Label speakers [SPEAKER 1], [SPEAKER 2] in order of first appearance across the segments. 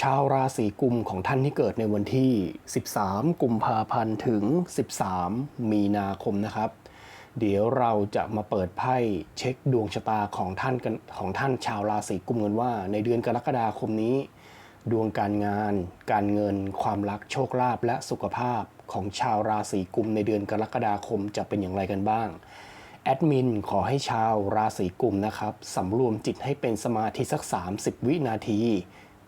[SPEAKER 1] ชาวราศีกุมของท่านที่เกิดในวันที่ 13 กุมภาพันธ์ถึง 13 มีนาคมนะครับ เดี๋ยวเราจะมาเปิดไพ่เช็คดวงชะตาของท่านกันของท่านชาวราศีกุมกันว่า ในเดือนกรกฎาคมนี้ ดวงการงาน การเงิน ความรักโชคลาภและสุขภาพของชาวราศีกุมในเดือนกรกฎาคมจะเป็นอย่างไรกันบ้างแอดมินขอให้ชาวราศีกุมนะครับสำรวมจิตให้เป็นสมาธิสัก 30 วินาที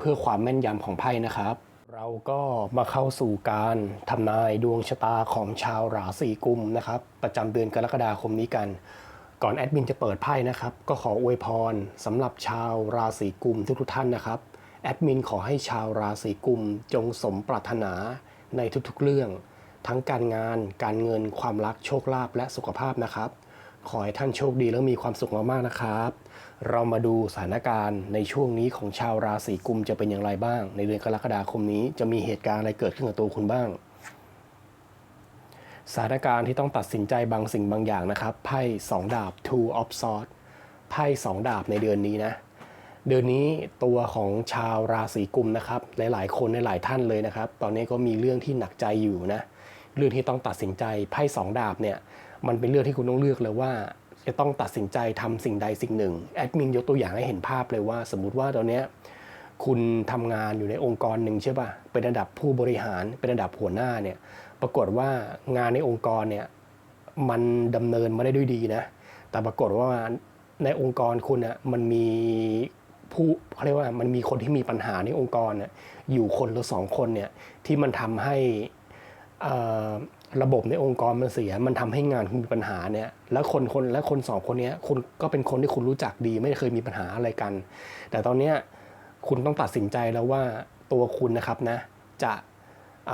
[SPEAKER 1] เพื่อความแม่นยำของไพ่นะครับ เราก็มาเข้าสู่การทำนายดวงชะตาของชาวราศีกุมนะครับ ประจำเดือนกรกฎาคมนี้กัน ก่อนแอดมินจะเปิดไพ่นะครับ ก็ขออวยพรสำหรับชาวราศีกุมทุกๆท่านนะครับแอดมินขอให้ชาวราศีกุมจงสมปรารถนาในทุกๆเรื่อง ทั้งการงาน การเงิน ความรักโชคลาภและสุขภาพนะครับ ขอให้ท่านโชคดีและมีความสุขมากๆนะครับ เรามาดูสถานการณ์ในช่วงนี้ของชาวราศีกุมจะเป็นอย่างไรบ้าง ในเดือนกรกฎาคมนี้จะมีเหตุการณ์อะไรเกิดขึ้นกับตัวคุณบ้าง สถานการณ์ที่ต้องตัดสินใจบางสิ่งบางอย่างนะครับไพ่สองดาบ two of swords ไพ่สองดาบในเดือนนี้นะเดือนนี้ตัวของชาวราศีกุมนะครับหลายๆ คนในหลายท่านเลยนะครับ ตอนนี้ก็มีเรื่องที่หนักใจอยู่นะเรื่องที่ต้องตัดสินใจไพ่สองดาบเนี่ยมันเป็นเรื่องที่คุณต้องเลือกเลยว่า จะต้องตัดสินใจทำสิ่งใดสิ่งหนึ่งแอดมินยกตัวอย่างให้เห็นภาพเลยว่า สมมุติว่าตอนนี้คุณทำงานอยู่ในองค์กรหนึ่งใช่ป่ะเป็นระดับผู้บริหารเป็นระดับหัวหน้าเนี่ยปรากฏว่างานในองค์กรเนี่ยมันดำเนินมาได้ด้วยดีนะ แต่ปรากฏว่าในองค์กรคุณอะมันมีผู้เขาเรียกว่ามันมีคนที่มีปัญหาในองค์กรน่ยอยู่คนหรือสองคนเนี่ยที่มันทำให้อ่อ ระบบในองค์กรมันเสีย มันทำให้งานคุณมีปัญหาเนี่ย แล้วคนคนและคนสองคนนี้คุณก็เป็นคนที่คุณรู้จักดี ไม่เคยมีปัญหาอะไรกัน แต่ตอนเนี้ยคุณต้องตัดสินใจแล้วว่าตัวคุณนะครับนะ จะเ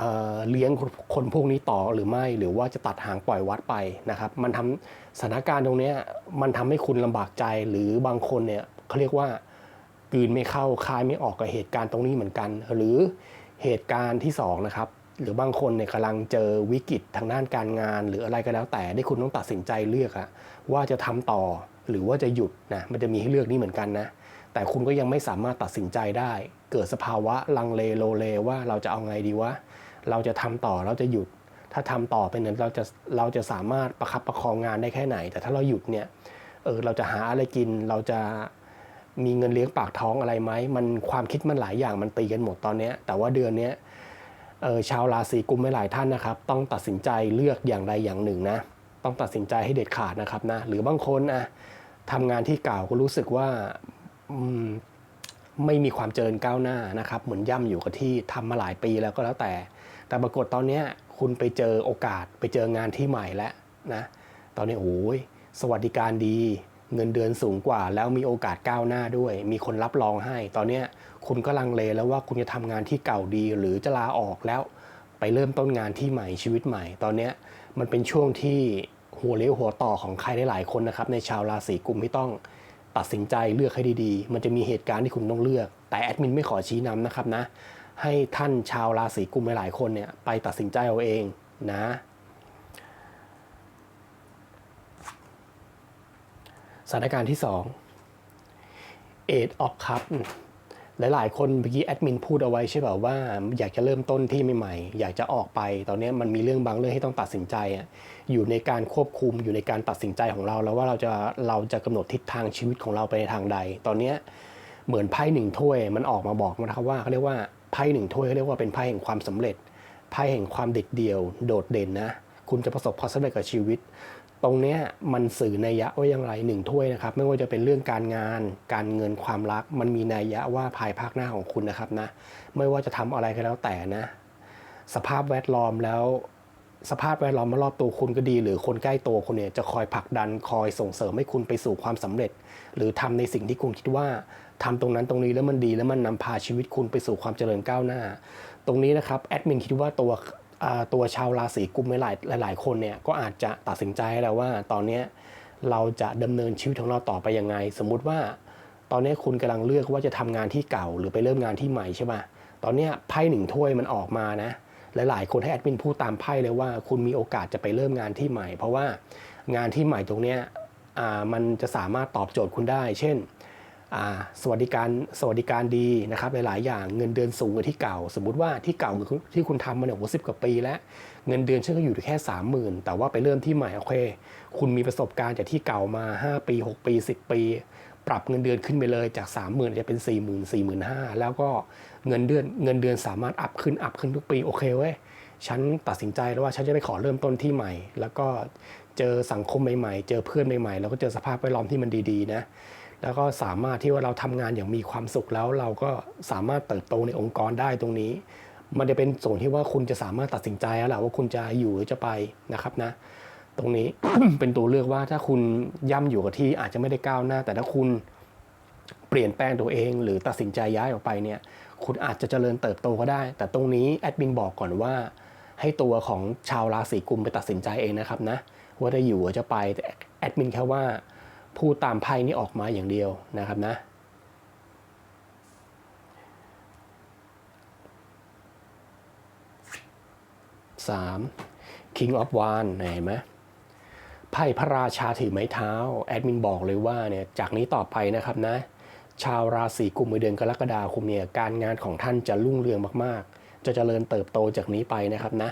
[SPEAKER 1] เลี้ยงคนพวกนี้ต่อหรือไม่ หรือว่าจะตัดหางปล่อยวัดไปนะครับ มันทำสถานการณ์ตรงนี้มันทำให้คุณลำบากใจหรือบางคนเนี่ยเขาเรียกว่ากืนไม่เข้าคายไม่ออกกับเหตุการณ์ตรงนี้เหมือนกัน หรือเหตุการณ์ที่สองนะครับ หรือบางคนเนี่ยกำลังเจอวิกฤตทางด้านการงาน หรืออะไรก็แล้วแต่ที่คุณต้องตัดสินใจเลือกอะว่าจะทำต่อหรือว่าจะหยุดนะมันจะมีให้เลือกนี้เหมือนกันนะแต่คุณก็ยังไม่สามารถตัดสินใจได้ เกิดสภาวะลังเลโลเลว่าเราจะเอาไงดีวะเราจะทำต่อเราจะหยุด ถ้าทำต่อไปเนี่ยเราจะเราจะสามารถประคับประคองงานได้แค่ไหน แต่ถ้าเราหยุดเนี่ยเออเราจะหาอะไรกินเราจะมีเงินเลี้ยงปากท้องอะไรไหมมันความคิดมันหลายอย่างมันตีกันหมดตอนนี้แต่ว่าเดือนนี้ ชาวราศีกุมไม่หลายท่านนะครับ ต้องตัดสินใจเลือกอย่างใดอย่างหนึ่งนะ ต้องตัดสินใจให้เด็ดขาดนะครับนะ หรือบางคนนะทำงานที่เก่าก็รู้สึกว่าไม่มีความเจริญก้าวหน้านะครับ เหมือนย่ำอยู่กับที่ทำมาหลายปีแล้วก็แล้วแต่ แต่ปรากฏตอนนี้คุณไปเจอโอกาสไปเจองานที่ใหม่แล้วนะ ตอนนี้โอ้ยสวัสดิการดี เงินเดือนสูงกว่า แล้วมีโอกาสก้าวหน้าด้วย มีคนรับรองให้ ตอนนี้ คุณก็ลังเลแล้วว่าคุณจะทำงานที่เก่าดี หรือจะลาออกแล้วไปเริ่มต้นงานที่ใหม่ชีวิตใหม่ ตอนเนี้มันเป็นช่วงที่หัวเลี้ยวหัวต่อของใครหลายๆคนนะครับ ในชาวราศีกุมที่ต้องตัดสินใจเลือกให้ดีๆ มันจะมีเหตุการณ์ที่คุณต้องเลือก แต่แอดมินไม่ขอชี้นำนะครับนะ ให้ท่านชาวราศีกุมหลายๆคนเนี่ยไปตัดสินใจเอาเองนะสถานการณ์ที่2 Eight of Cup หลายๆ คนเมื่อกี้แอดมินพูดเอาไว้ใช่ป่าว่า อยากจะเริ่มต้นที่ใหม่ๆ อยากจะออกไป ตอนนี้มันมีเรื่องบางเรื่องให้ต้องตัดสินใจอะอยู่ในการควบคุมอยู่ในการตัดสินใจของเรา แล้วว่าเราจะเราจะกำหนดทิศทางชีวิตของเราไปในทางใด ตอนเนี้เหมือนไพ่หนึ่งถ้วยมันออกมาบอกนะครับว่าเขาเรียกว่าไพ่หนึ่งถ้วยเขาเรียกว่าเป็นไพ่แห่งความสำเร็จไพ่แห่งความเด็ดเดี่ยว โดดเด่นนะ คุณจะประสบความสำเร็จกับชีวิต ตรงเนี้ยมันสื่อนัยยะว่าอย่างไรหนึ่งถ้วยนะครับ ไม่ว่าจะเป็นเรื่องการงาน การเงินความรัก มันมีนัยยะว่าภายภาคหน้าของคุณนะครับนะไม่ว่าจะทำอะไรก็แล้วแต่นะ สภาพแวดล้อมแล้ว สภาพแวดล้อมรอบตัวคุณก็ดี หรือคนใกล้ตัวคุณเนี่ยจะคอยผลักดันคอยส่งเสริมให้คุณไปสู่ความสำเร็จ หรือทำในสิ่งที่คุณคิดว่าทำตรงนั้นตรงนี้แล้วมันดีแล้วมันนำพาชีวิตคุณไปสู่ความเจริญก้าวหน้า ตรงนี้นะครับแอดมินคิดว่าตัว ตัวชาวราศีกุมหลายหลาย ๆ คนเนี่ยก็อาจจะตัดสินใจแล้วว่าตอนนี้เราจะดำเนินชีวิตของเราต่อไปยังไง สมมุติว่า ตอนนี้คุณกำลังเลือกว่าจะทำงานที่เก่าหรือไปเริ่มงานที่ใหม่ใช่ไหมตอนนี้ไพ่หนึ่งถ้วยมันออกมานะหลาย ๆ คนให้แอดมินพูดตามไพ่เลยว่า คุณมีโอกาสจะไปเริ่มงานที่ใหม่ เพราะว่างานที่ใหม่ตรงเนี้ยมันจะสามารถตอบโจทย์คุณได้ เช่น สวัสดิการสวัสดิการดีนะครับหลายๆอย่างเงินเดือนสูงกว่าที่เก่า สมมุติว่าที่เก่าที่คุณทำมาเนี่ยโอ้สิบกว่าปีแล้ว เงินเดือนฉันก็อยู่แค่สามหมื่นแต่ว่าไปเริ่มที่ใหม่โอเค คุณมีประสบการณ์จากที่เก่ามา 5 ปี 6 ปี 10 ปี ปรับเงินเดือนขึ้นไปเลยจาก 3 0,000จะเป็น4 0 0 0 0 4 5 0 0 0แล้วก็เงินเดือนเงินเดือนสามารถอัพขึ้นอัพขึ้นทุกปีโอเคเว้ยฉันตัดสินใจแล้วว่าฉันจะไปขอเริ่มต้นที่ใหม่ แล้วก็เจอสังคมใหม่ๆ เจอเพื่อนใหม่ๆ แล้วก็เจอสภาพแวดล้อมที่มันดีๆนะ แล้วก็สามารถที่ว่าเราทำงานอย่างมีความสุขแล้ว เราก็สามารถเติบโตในองค์กรได้ตรงนี้ มันจะเป็นส่วนที่ว่าคุณจะสามารถตัดสินใจแล้วแหละว่าคุณจะอยู่หรือจะไปนะครับนะ ตรงนี้เป็นตัวเลือกว่าถ้าคุณย่ำอยู่กับที่อาจจะไม่ได้ก้าวหน้า แต่ถ้าคุณเปลี่ยนแปลงตัวเอง หรือตัดสินใจย้ายออกไปเนี่ยคุณอาจจะเจริญเติบโตก็ได้ แต่ตรงนี้แอดมินบอกก่อนว่า ให้ตัวของชาวราศีกุมไปตัดสินใจเองนะครับนะว่าจะอยู่หรือจะไปแต่แอดมินแค่ว่า พูดตามไพ่นี้ออกมาอย่างเดียวนะครับนะ 3. King of Wands เห็นไหมไพ่พระราชาถือไม้เท้า แอดมินบอกเลยว่าเนี่ยจากนี้ต่อไปนะครับนะ ชาวราศีกุมในเดือนกรกฎาคมเนี่ยการงานของท่านจะรุ่งเรืองมากๆ จะเจริญเติบโตจากนี้ไปนะครับนะ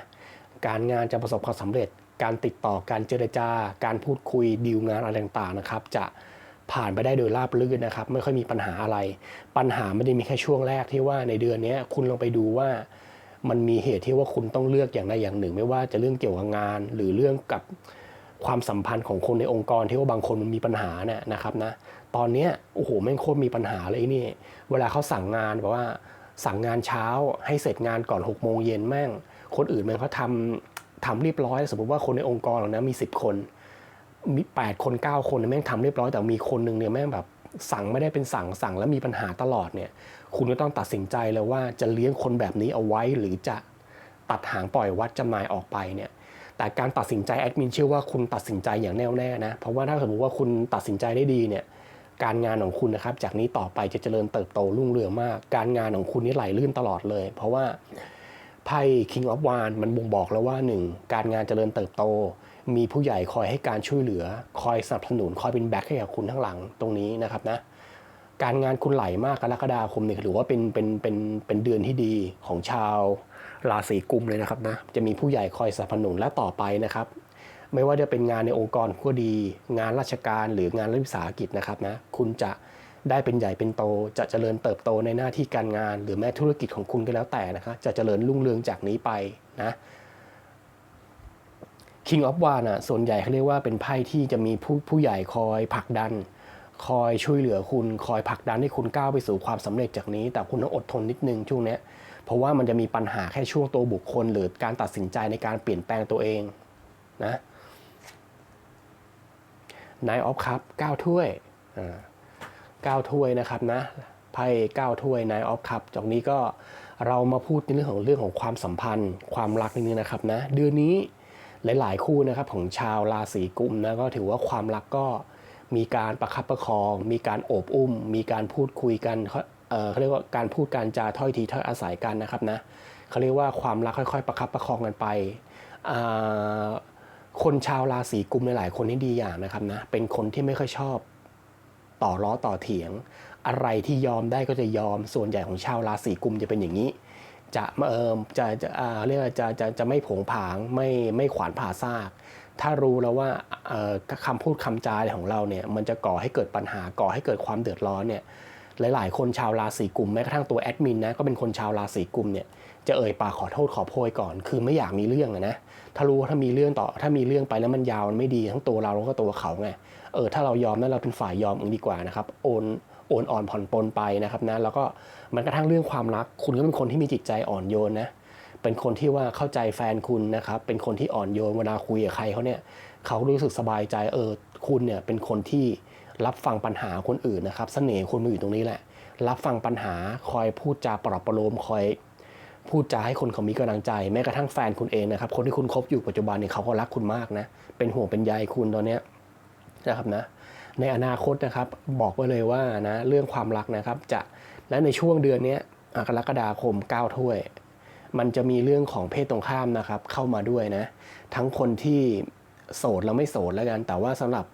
[SPEAKER 1] การงานจะประสบความสำเร็จ การติดต่อการเจรจาการพูดคุยดีลงานอะไรต่างๆนะครับ จะผ่านไปได้โดยราบรื่นนะครับ ไม่ค่อยมีปัญหาอะไร ปัญหาไม่ได้มีแค่ช่วงแรกที่ว่าในเดือนนี้คุณลองไปดูว่ามันมีเหตุที่ว่าคุณต้องเลือกอย่างใดอย่างหนึ่ง ไม่ว่าจะเรื่องเกี่ยวกับงาน หรือเรื่องกับความสัมพันธ์ของคนในองค์กรที่ว่าบางคนมันมีปัญหาเนี่ยนะครับนะตอนนี้โอ้โหแม่งโคตรมีปัญหาเลยนี่ เวลาเขาสั่งงานแบบว่าสั่งงานเช้าให้เสร็จงานก่อน6กโมงเย็นแม่งคนอื่นแม่งเขาทำ ทำเรียบร้อย สมมติว่าคนในองค์กรเรานะมี 10 คน มี 8 คน 9 คนเนี่ยแม่งทำเรียบร้อย แต่มีคนหนึ่งเนี่ยแม่งแบบสั่งไม่ได้เป็นสั่งสั่งแล้วมีปัญหาตลอดเนี่ย คุณก็ต้องตัดสินใจเลยว่าจะเลี้ยงคนแบบนี้เอาไว้หรือจะตัดหางปล่อยวัดจำหน่ายออกไปเนี่ย แต่การตัดสินใจแอดมินเชื่อว่าคุณตัดสินใจอย่างแน่วแน่นะ เพราะว่าถ้าสมมติว่าคุณตัดสินใจได้ดีเนี่ย การงานของคุณนะครับ จากนี้ต่อไปจะเจริญเติบโตรุ่งเรืองมาก การงานของคุณนี่ไหลลื่นตลอดเลย เพราะว่า ไพ่ King of w a n d มันบ่งบอกแล้วว่าหนึ่งการงานเจริญเติบโต มีผู้ใหญ่คอยให้การช่วยเหลือ คอยสนับสนุน คอยเป็นแบ็คให้กับคุณทั้งหลังตรงนี้นะครับนะการงานคุณไหลมากกรกฎาคมเนี่ยถือว่าเป็นเป็นเป็นเป็นเดือนที่ดีของชาวราศีกุมเลยนะครับนะจะมีผู้ใหญ่คอยสนับสนุนและต่อไปนะครับ ไม่ว่าจะเป็นงานในองค์กรก็ดี งานราชการหรืองานรัฐวิสาหกิจนะครับนะคุณจะ ได้เป็นใหญ่เป็นโต จะเจริญเติบโตในหน้าที่การงาน หรือแม้ธุรกิจของคุณก็แล้วแต่นะครับจะเจริญรุ่งเรืองจากนี้ไปนะ King of w a n อะส่วนใหญ่เขาเรียกว่าเป็นไพ่ที่จะมีผู้ผู้ใหญ่คอยผลักดัน คอยช่วยเหลือคุณ คอยผลักดันให้คุณก้าวไปสู่ความสำเร็จจากนี้ แต่คุณต้องอดทนนิดนึงช่วงนี้เพราะว่ามันจะมีปัญหาแค่ช่วงตัวบุคคล หรือการตัดสินใจในการเปลี่ยนแปลงตัวเองนะ Nine of Cup 9ถ้วยอ่า 9ถ้วยนะครับนะไพ่9ถ้วย Nine of Cup จากนี้ก็เรามาพูดในเรื่องของเรื่องของความสัมพันธ์ ความรักนิดนึงนะครับนะเดือนนี้หลาย ๆ คู่นะครับของชาวราศีกุมนะก็ถือว่าความรักก็มีการประคับประคอง มีการโอบอุ้ม มีการพูดคุยกันเขาเรียกว่าการพูดการจาถ้อยทีถ้อยอาศัยกันนะครับนะเขาเรียกว่าความรักค่อย ๆ ประคับประคองกันไปคนชาวราศีกุมหลายๆคนนี่ดีอย่างนะครับนะเป็นคนที่ไม่ค่อยชอบ ต่อล้อต่อเถียง อะไรที่ยอมได้ก็จะยอมส่วนใหญ่ของชาวราศีกุมจะเป็นอย่างนี้ จะเออจะจะเรียกว่าจะจะจะไม่ผงผางไม่ไม่ขวานผ่าซาก ถ้ารู้แล้วว่าคำพูดคำจาของเราเนี่ยมันจะก่อให้เกิดปัญหาก่อให้เกิดความเดือดร้อนเนี่ยหลาย ๆ คนชาวราศีกุมแม้กระทั่งตัวแอดมินนะก็เป็นคนชาวราศีกุมเนี่ยจะเอ่ยปากขอโทษขอโพยก่อน คือไม่อยากมีเรื่องนะถ้ารู้ว่าถ้ามีเรื่องต่อถ้ามีเรื่องไปแล้วมันยาวมันไม่ดีทั้งตัวเราแล้วก็ตัวเขาไง เออถ้าเรายอมนั้นเราเป็นฝ่ายยอมเองดีกว่านะครับโอนโอนอ่อนผ่อนปลนไปนะครับนะแล้วก็มันกระทั่งเรื่องความรัก คุณก็เป็นคนที่มีจิตใจอ่อนโยนนะเป็นคนที่ว่าเข้าใจแฟนคุณนะครับเป็นคนที่อ่อนโยนเวลาคุยกับใครเขาเนี่ยเขารู้สึกสบายใจเออคุณเนี่ยเป็นคนที่รับฟังปัญหาคนอื่นนะครับเสน่ห์คุณมาอยู่ตรงนี้แหละ รับฟังปัญหาคอยพูดจาปลอบประโลมคอยพูดจาให้คนเขามีกำลังใจ แม้กระทั่งแฟนคุณเองนะครับ คนที่คุณคบอยู่ปัจจุบันเนี่ยเขาก็รักคุณมากนะ เป็นห่วงเป็นใยคุณตอนเนี้ย นะครับนะในอนาคตนะครับบอกไว้เลยว่านะเรื่องความรักนะครับจะและในช่วงเดือนนี้กรกฎาคม9ถ้วย มันจะมีเรื่องของเพศตรงข้ามนะครับเข้ามาด้วยนะทั้งคนที่โสดแล้วไม่โสดแล้วกัน แต่ว่าสำหรับ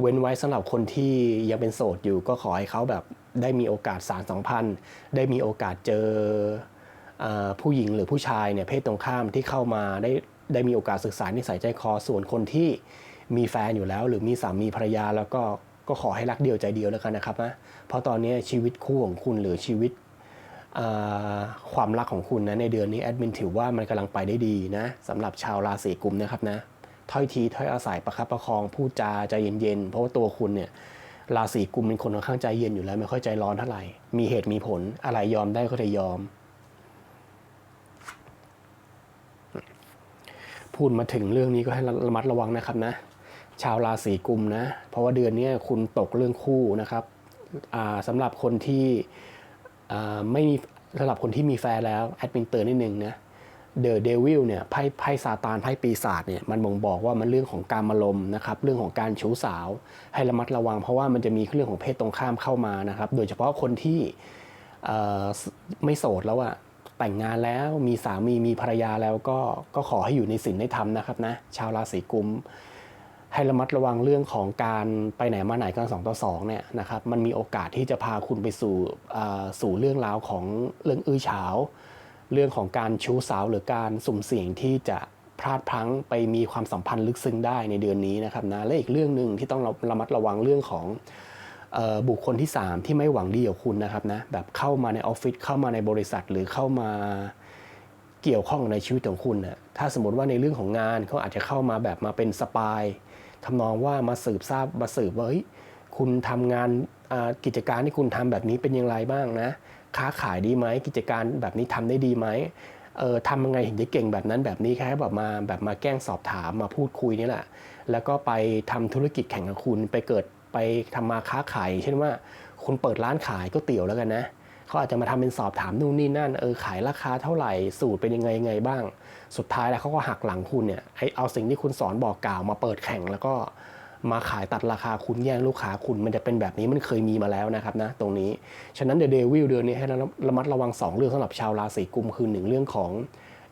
[SPEAKER 1] เว้นไว้สำหรับคนที่ยังเป็นโสดอยู่ก็ขอให้เขาแบบได้มีโอกาสสารสัมพันธ์ได้มีโอกาสเจออผู้หญิงหรือผู้ชายเนี่ยเพศตรงข้ามที่เข้ามาได้ได้มีโอกาสศึกษานิสัยใจคอส่วนคนที่ มีแฟนอยู่แล้ว หรือมีสามีภรรยาแล้วก็ก็ขอให้รักเดียวใจเดียวแล้วกันนะครับนะเพราะตอนนี้ชีวิตคู่ของคุณหรือชีวิตความรักของคุณนะในเดือนนี้แอดมินถือว่ามันกำลังไปได้ดีนะสำหรับชาวราศีกุมนะครับนะถ้อยทีถ้อยอาศัยประคับประคองพูดจาใจเย็นๆ เพราะว่าตัวคุณเนี่ยราศีกุมเป็นคนค่อนข้างใจเย็นอยู่แล้วไม่ค่อยใจร้อนเท่าไหร่ มีเหตุมีผลอะไรยอมได้ก็จะยอม พูดมาถึงเรื่องนี้ก็ให้ระมัดระวังนะครับนะ ชาวราศีกุมนะ เพราะว่าเดือนนี้คุณตกเรื่องคู่นะครับสำหรับคนที่ไม่มีสำหรับคนที่มีแฟนแล้วแอดมินเตือนนิดนึงนะเดอะเดวิลเนี่ยไพ่ไพ่ซาตานไพ่ปีศาจเนี่ยมันบ่งบอกว่ามันเรื่องของการมารมนะครับเรื่องของการชู้สาว ให้ระมัดระวัง เพราะว่ามันจะมีเรื่องของเพศตรงข้ามเข้ามานะครับ โดยเฉพาะคนที่ไม่โสดแล้วอะแต่งงานแล้วมีสามีมีภรรยาแล้วก็ก็ขอให้อยู่ในศีลในธรรมนะครับนะชาวราศีกุม ให้ระมัดระวังเรื่องของการไปไหนมาไหนกันสองต่อสองเนี่ยนะครับมันมีโอกาสที่จะพาคุณไปสู่อ่าสู่เรื่องราวของเรื่องอื้อฉาว เรื่องของการชู้สาวหรือการสุ่มเสี่ยงที่จะพลาดพลั้งไปมีความสัมพันธ์ลึกซึ้งได้ในเดือนนี้นะครับนะและอีกเรื่องหนึ่งที่ต้องระมัดระวังเรื่องของออบุคคลที่ 3 ที่ไม่หวังดีกับคุณนะครับนะแบบเข้ามาในออฟฟิศเข้ามาในบริษัทหรือเข้ามาเกี่ยวข้องในชีวิตของคุณน่ะถ้าสมมติว่าในเรื่องของงานเขาอาจจะเข้ามาแบบมาเป็นสปาย ทำนองว่ามาสืบทราบมาสืบว่าเฮ้ยคุณทำงานกิจการที่คุณทำแบบนี้เป็นอย่างไรบ้างนะ ค้าขายดีไหมกิจการแบบนี้ทำได้ดีไหมเออทำยังไงถึงจะเก่งแบบนั้นแบบนี้แค่แบบมาแบบมาแกล้งสอบถามมาพูดคุยนี่แหละ แล้วก็ไปทำธุรกิจแข่งกับคุณไปเกิดไปทำมาค้าขาย เช่นว่าคุณเปิดร้านขายก๋วยเตี๋ยวแล้วกันนะเขาอาจจะมาทำเป็นสอบถามนู่นนี่นั่นเออขายราคาเท่าไหร่สูตรเป็นยังไงยังไงบ้าง สุดท้ายแล้วเขาก็หักหลังคุณเนี่ยให้เอาสิ่งที่คุณสอนบอกกล่าวมาเปิดแข่งแล้วก็มาขายตัดราคาคุณแย่งลูกค้าคุณมันจะเป็นแบบนี้มันเคยมีมาแล้วนะครับนะตรงนี้ ฉะนั้นเดอะเดวิลเดือนนี้ให้ระมัดระวัง 2 เรื่องสำหรับชาวราศีกุมคือหนึ่งเรื่องของ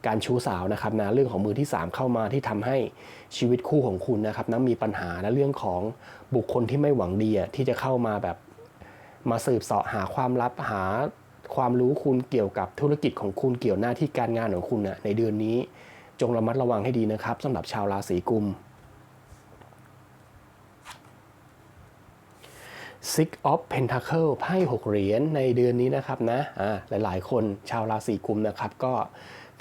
[SPEAKER 1] การชู้สาวนะครับนะเรื่องของมือที่ 3 เข้ามาที่ทำให้ชีวิตคู่ของคุณนะครับนะมีปัญหาและเรื่องของบุคคลที่ไม่หวังดีที่จะเข้ามาแบบ มาสืบเสาะหาความลับหาความรู้คุณเกี่ยวกับธุรกิจของคุณเกี่ยวหน้าที่การงานของคุณนะในเดือนนี้จงระมัดระวังให้ดีนะครับสำหรับชาวราศีกุม Six of Pentacle ไพ่หกเหรียญในเดือนนี้นะครับนะอ่าหลายๆ คนชาวราศีกุมนะครับ ก็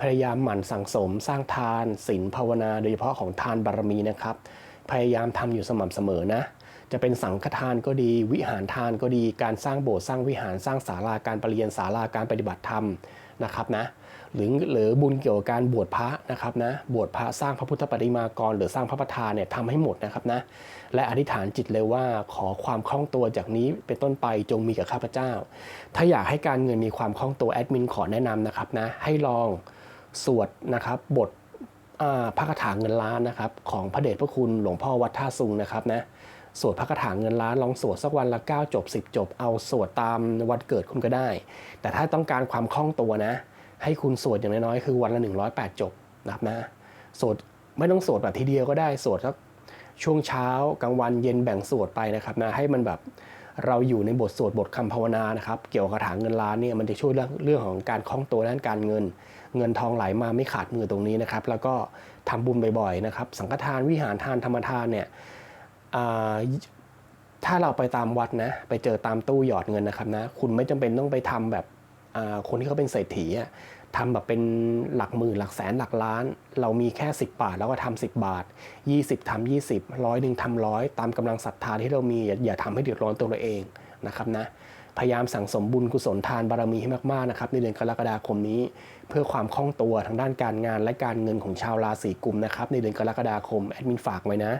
[SPEAKER 1] พยายามหมั่นสั่งสม สร้างทานศีลภาวนา โดยเฉพาะของทานบารมีนะครับ พยายามทำอยู่สม่ำเสมอนะ จะเป็นสังฆทานก็ดี วิหารทานก็ดี การสร้างโบสถ์สร้างวิหารสร้างศาลาการประเรียนศาลาการปฏิบัติธรรมนะครับนะหรือหรือบุญเกี่ยวกับการบวชพระนะครับนะบวชพระสร้างพระพุทธปฏิมากร หรือสร้างพระประธานเนี่ยทำให้หมดนะครับนะและอธิษฐานจิตเลยว่าขอความคล่องตัวจากนี้เป็นต้นไปจงมีกับข้าพเจ้า ถ้าอยากให้การเงินมีความคล่องตัวแอดมินขอแนะนำนะครับนะให้ลองสวดนะครับบทพระคาถาเงินล้านนะครับของพระเดชพระคุณหลวงพ่อวัดท่าซุงนะครับนะ สวดพระคาถาเงินล้านลองสวดสักวันละ 9 จบ 10 จบ เอาสวดตามวันเกิดคุณก็ได้ แต่ถ้าต้องการความคล่องตัวนะ ให้คุณสวดอย่างน้อยๆคือวันละ 108 จบนะครับนะสวดไม่ต้องสวดแบบทีเดียวก็ได้สวดสักช่วงเช้ากลางวันเย็นแบ่งสวดไปนะครับนะให้มันแบบเราอยู่ในบทสวดบทคำภาวนานะครับ เกี่ยวกับคาถาเงินล้านเนี่ยมันจะช่วยเรื่องเรื่องของการคล่องตัวด้านการเงิน เงินทองไหลมาไม่ขาดมือตรงนี้นะครับ แล้วก็ทำบุญบ่อยๆนะครับ สังฆทานวิหารทานธรรมทานเนี่ย ถ้าเราไปตามวัดนะ ไปเจอตามตู้หยอดเงินนะครับนะ คุณไม่จำเป็นต้องไปทำแบบคนที่เขาเป็นเศรษฐีอะทำแบบเป็นหลักหมื่นหลักแสนหลักล้าน เรามีแค่ 10 บาท แล้วก็ทำ10 บาท 20ทำ20ร้อยหนึ่งทำร้อยตามกำลังศรัทธาที่เรามีอย่าอย่าทำให้เดือดร้อนตัวเราเองนะครับนะพยายามสั่งสมบุญกุศลทานบารมีให้มากๆนะครับในเดือนกรกฎาคมนี้ เพื่อความคล่องตัวทางด้านการงานและการเงินของชาวราศีกุมนะครับในเดือนกรกฎาคมแอดมินฝากไว้นะ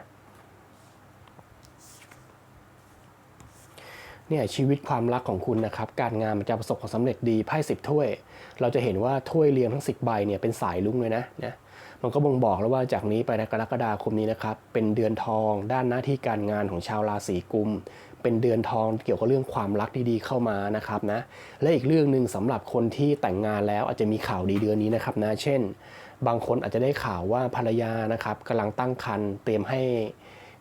[SPEAKER 1] เนี่ยชีวิตความรักของคุณนะครับการงานมันจะประสบความสำเร็จดีไพ่สิบถ้วย เราจะเห็นว่าถ้วยเรียงทั้งสิบใบเนี่ยเป็นสายลุ้งเลยนะนะมันก็บ่งบอกแล้วว่าจากนี้ไปในกรกฎาคมนี้นะครับเป็นเดือนทองด้านหน้าที่การงานของชาวราศีกุม เป็นเดือนทองเกี่ยวกับเรื่องความรักดีๆเข้ามานะครับนะและอีกเรื่องหนึ่งสำหรับคนที่แต่งงานแล้วอาจจะมีข่าวดีเดือนนี้นะครับนะเช่น บางคนอาจจะได้ข่าวว่าภรรยานะครับกำลังตั้งครรภ์เตรียมให้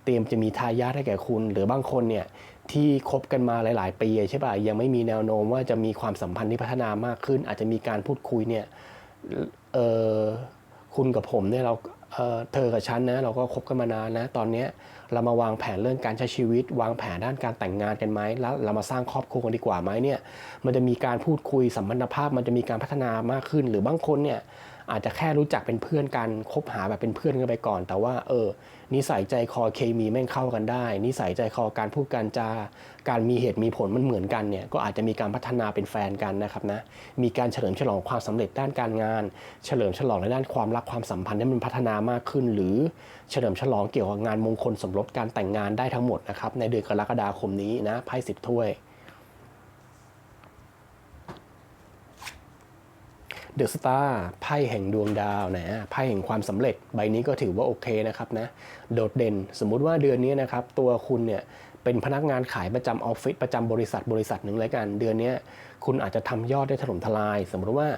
[SPEAKER 1] เตรียมจะมีทายาทให้แก่คุณ หรือบางคนเนี่ย ที่คบกันมาหลาย ๆ ปีใช่ป่ะยังไม่มีแนวโน้มว่าจะมีความสัมพันธ์ที่พัฒนามากขึ้น อาจจะมีการพูดคุยเนี่ยเออคุณกับผมเนี่ยเราเออเธอกับฉันนะเราก็คบกันมานานนะตอนเนี้ยเรามาวางแผนเรื่องการใช้ชีวิต วางแผนด้านการแต่งงานกันไหมแล้วเรามาสร้างครอบครัวกันดีกว่าไหมเนี่ยมันจะมีการพูดคุยสัมพันธภาพมันจะมีการพัฒนามากขึ้น หรือบางคนเนี่ย อาจจะแค่รู้จักเป็นเพื่อนกันคบหาแบบเป็นเพื่อนกันไปก่อน แต่ว่าเออนิสัยใจคอเคมีแม่งเข้ากันได้ นิสัยใจคอการพูดการจาการมีเหตุมีผลมันเหมือนกันเนี่ยก็อาจจะมีการพัฒนาเป็นแฟนกันนะครับนะมีการเฉลิมฉลองความสำเร็จด้านการงาน เฉลิมฉลองในด้านความรักความสัมพันธ์ให้มันพัฒนามากขึ้น หรือเฉลิมฉลองเกี่ยวกับงานมงคลสมรสการแต่งงานได้ทั้งหมดนะครับในเดือนกรกฎาคมนี้นะไพ่สิบถ้วย เดอะสตาร์ไพ่แห่งดวงดาวนะไพ่แห่งความสำเร็จใบนี้ก็ถือว่าโอเคนะครับนะโดดเด่นสมมุติว่าเดือนนี้นะครับตัวคุณเนี่ยเป็นพนักงานขายประจำออฟฟิศประจำบริษัทบริษัทหนึ่งแล้วกัน เดือนนี้คุณอาจจะทำยอดได้ถล่มทลาย สมมติว่า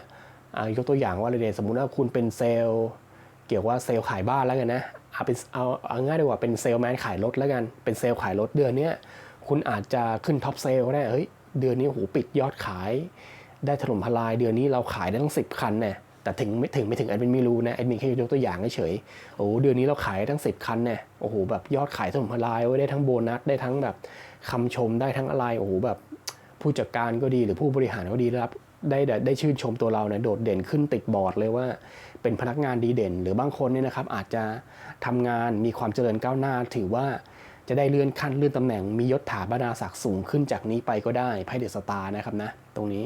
[SPEAKER 1] ายกตัวอย่างว่าเลยเดสมมติว่าคุณเป็นเซลล์เกี่ยวว่าเซลล์ขายบ้านแล้วกันนะเอาเป็นเอาเอาง่ายดีกว่าเป็นเซลแมนขายรถแล้วกันเป็นเซลล์ขายรถเดือนนี้คุณอาจจะขึ้นท็อปเซลก็ได้เฮ้ยเดือนนี้โหปิดยอดขาย ได้ถล่มทลายเดือนนี้เราขายได้ตั้งสิบคันเนี่ยแต่ถึงไม่ถึงไม่ถึงแอดมินไม่รู้นะแอดมินแค่ยกตัวอย่างเฉยโอ้โหเดือนนี้เราขายได้ตั้งสิบคันเนี่ยโอ้โหแบบยอดขายถล่มทลายได้ทั้งโบนัสได้ทั้งแบบคำชมได้ทั้งอะไรโอ้โหแบบผู้จัดการก็ดีหรือผู้บริหารก็ดีได้รับได้ได้ได้ชื่นชมตัวเราเนี่ยโดดเด่นขึ้นติดบอร์ดเลยว่าเป็นพนักงานดีเด่น หรือบางคนเนี่ยนะครับอาจจะทำงานมีความเจริญก้าวหน้า ถือว่าจะได้เลื่อนขั้นเลื่อนตำแหน่งมียศถาบรรดาศักดิ์สูงขึ้นจากนี้ไปก็ได้ไพ่เดสตานะครับนะตรงนี้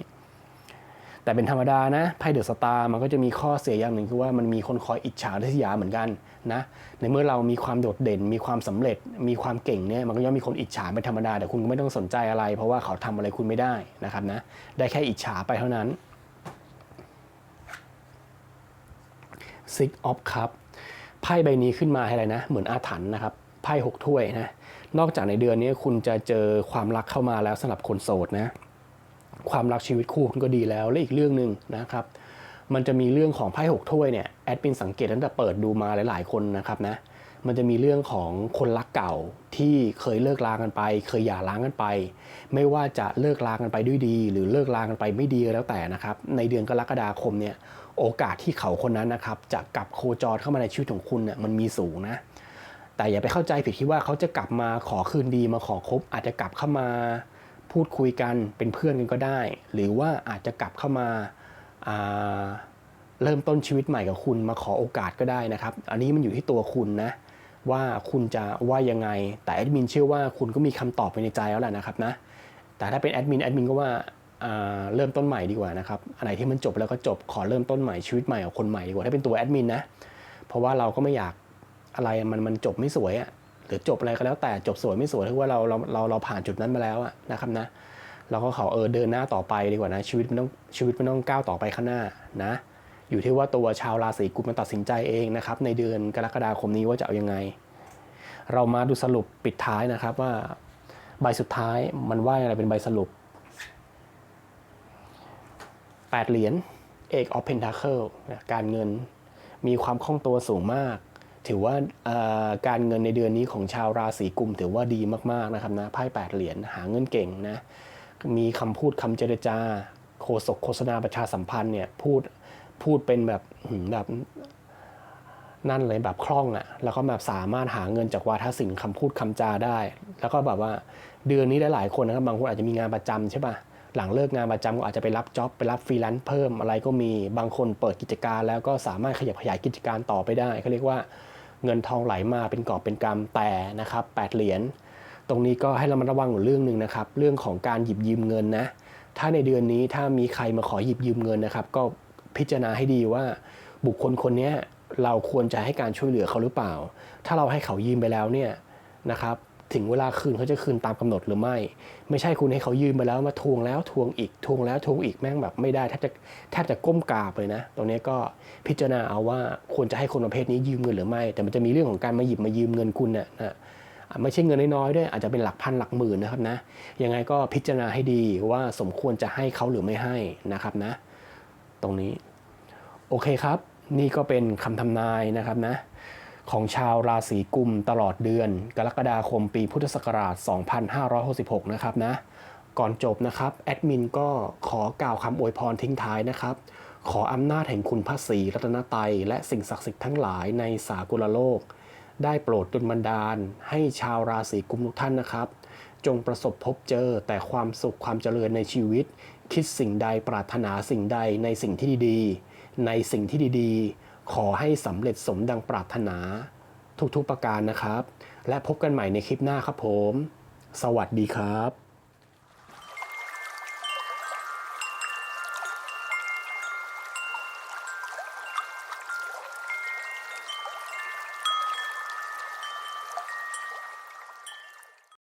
[SPEAKER 1] แต่เป็นธรรมดานะไพ่เดอะสตาร์มันก็จะมีข้อเสียอย่างหนึ่งคือว่ามันมีคนคอยอิจฉาริษยาเหมือนกันนะในเมื่อเรามีความโดดเด่น มีความสำเร็จ มีความเก่งเนี่ยมันก็ย่อมมีคนอิจฉาเป็นธรรมดาแต่คุณก็ไม่ต้องสนใจอะไร เพราะว่าเขาทำอะไรคุณไม่ได้นะครับนะได้แค่อิจฉาไปเท่านั้น Six of Cup ไพ่ใบนี้ขึ้นมาให้อะไรนะ เหมือนอาถรรพ์นะครับไพ่หกถ้วยนะนอกจากในเดือนนี้คุณจะเจอความรักเข้ามาแล้วสำหรับคนโสดนะ ความรักชีวิตคู่คุณก็ดีแล้ว และอีกเรื่องหนึ่งนะครับ มันจะมีเรื่องของไพ่หกถ้วยเนี่ยแอดมินสังเกตตั้งแต่เปิดดูมาหลาย ๆ คนนะครับนะมันจะมีเรื่องของคนรักเก่าที่เคยเลิกลากันไป เคยหย่าร้างกันไป ไม่ว่าจะเลิกลากันไปด้วยดี หรือเลิกลากันไปไม่ดีแล้วแต่นะครับ ในเดือนกรกฎาคมเนี่ยโอกาสที่เขาคนนั้นนะครับจะกลับโคจรเข้ามาในชีวิตของคุณเนี่ยมันมีสูงนะแต่อย่าไปเข้าใจผิดคิดว่าเขาจะกลับมาขอคืนดีมาขอคบอาจจะกลับเข้ามา พูดคุยกันเป็นเพื่อนกันก็ได้ หรือว่าอาจจะกลับเข้ามาาเริ่มต้นชีวิตใหม่กับคุณมาขอโอกาสก็ได้นะครับ อันนี้มันอยู่ที่ตัวคุณนะ ว่าคุณจะว่ายังไง แต่แอดมินเชื่อว่าคุณก็มีคำตอบไปในใจแล้วแหละนะครับนะแต่ถ้าเป็นแอดมินแอดมินก็ว่าาเริ่มต้นใหม่ดีกว่านะครับอันไหนที่มันจบแล้วก็จบขอเริ่มต้นใหม่ชีวิตใหม่กับคนใหม่ดีกว่าถ้าเป็นตัวแอดมินนะเพราะว่าเราก็ไม่อยากอะไรมันมันจบไม่สวยอะ่ะ หรือจบอะไรก็แล้วแต่จบสวยไม่สวยคือว่าเราเราเราเราผ่านจุดนั้นมาแล้วนะครับนะเราก็ขอเออเดินหน้าต่อไปดีกว่านะชีวิตมันต้องชีวิตมันต้องก้าวต่อไปข้างหน้านะอยู่ที่ว่าตัวชาวราศีกุมมันตัดสินใจเองนะครับในเดือนกรกฎาคมนี้ว่าจะเอาอยังไง เรามาดูสรุปปิดท้ายนะครับว่าใบสุดท้ายมันว่าอะไรเป็นใบสรุป8เหรียญเอกออฟเพนทาเคิลการเงินมีความคล่องตัวสูงมาก ถือว่าการเงินในเดือนนี้ของชาวราศีกุมถือว่าดีมากๆนะครับนะไพ่8เหรียญหาเงินเก่งนะมีคำพูดคำเจรจา โฆษกโฆษณาประชาสัมพันธ์เนี่ยพูดพูดเป็นแบบแบบนั่นเลยแบบคล่องอะ่ะ แล้วก็แบบสามารถหาเงินจากวาทศิลป์คำพูดคำจาได้ แล้วก็แบบว่าเดือนนี้หลายๆคนนะครับบางคนอาจจะมีงานประจำใช่ปะ หลังเลิกงานประจำก็อาจจะไปรับจ็อบไปรับฟรีแลนซ์เพิ่มอะไรก็มีบางคนเปิดกิจการ แล้วก็สามารถขยับขยายกิจการต่อไปได้เขาเรียกว่าเงินทองไหลมาเป็นกอบเป็นกำแต่นะครับแปดเหรียญตรงนี้ก็ให้เรามาระวังอยู่เรื่องหนึ่งนะครับ เรื่องของการหยิบยืมเงินนะ ถ้าในเดือนนี้ถ้ามีใครมาขอหยิบยืมเงินนะครับ ก็พิจารณาให้ดีว่าบุคคลคนนี้เราควรจะให้การช่วยเหลือเขาหรือเปล่า ถ้าเราให้เขายืมไปแล้วเนี่ยนะครับ ถึงเวลาคืนเขาจะคืนตามกำหนดหรือไม่ ไม่ใช่คุณให้เขายืมไปแล้วมาทวงแล้วทวงอีกทวงแล้วทวงอีกแม่งแบบไม่ได้แทบจะแทบจะก้มกราบเลยนะ ตรงนี้ก็พิจารณาเอาว่าควรจะให้คนประเภทนี้ยืมเงินหรือไม่ แต่มันจะมีเรื่องของการมาหยิบมายืมเงินคุณเนี่ยนะอะไม่ใช่เงินน้อยๆด้วยอาจจะเป็นหลักพันหลักหมื่นนะครับนะยังไงก็พิจารณาให้ดีว่าสมควรจะให้เขาหรือไม่ให้นะครับนะ ตรงนี้ โอเคครับ นี่ก็เป็นคำทำนายนะครับนะ ของชาวราศีกุมตลอดเดือน กรกฎาคมปีพุทธศักราช 2566 นะครับนะ ก่อนจบนะครับ แอดมินก็ขอกล่าวคำอวยพรทิ้งท้ายนะครับ ขออำนาจแห่งคุณพระศรีรัตนตรัยและสิ่งศักดิ์สิทธิ์ทั้งหลายในสากลโลก ได้โปรดดลบันดาล ให้ชาวราศีกุมทุกท่านนะครับ จงประสบพบเจอแต่ความสุขความเจริญในชีวิต คิดสิ่งใดปรารถนาสิ่งใดในสิ่งที่ดีๆ ในสิ่งที่ดีๆ ขอให้สำเร็จสมดังปรารถนา ทุกๆประการนะครับ และพบกันใหม่ในคลิปหน้าครับผม สวัสดีครับ